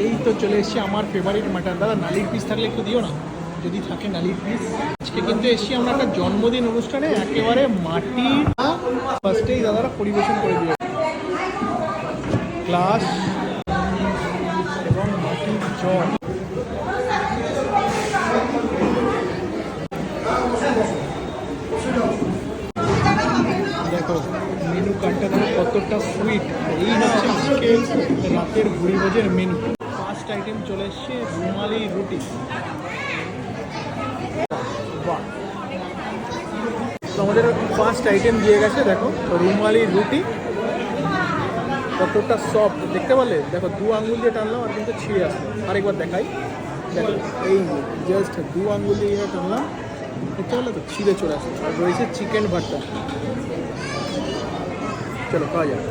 এই তো চলে এসেছি আমার ফেভারিট মাটন দাদা, নালির পিস থাকলে একটু দিও না? যদি থাকে নালির পিস আজকে কিন্তু এসেছি আমরা একটা জন্মদিন অনুষ্ঠানে, একেবারে মাটির ফার্স্টেই দাদারা পরিবেশন করে দিয়ে গ্লাস এবং মাটির জল। দেখো মেনু কার্ডটা কতটা সুইট এই হচ্ছে আজকে রাতের ভুড়িভোজের মেনু ফার্স্ট আইটেম চলে এসছে রুমালি রুটি। আমাদের ফার্স্ট আইটেম দিয়ে গেছে, দেখো, রুমালি রুটি। কতটা সফট দেখতে পারলে? দেখো, দু আঙুল দিয়ে টানলাম আর কিন্তু ছিঁড়ে আসলো। আরেকবার দেখাই। দেখো, এই জাস্ট দু আঙুল দিয়ে টানলাম। দেখতে পারলে তো ছিঁড়ে চলে আসলো। আর রয়েছে চিকেন ভর্তা চলো, খাওয়া যাক।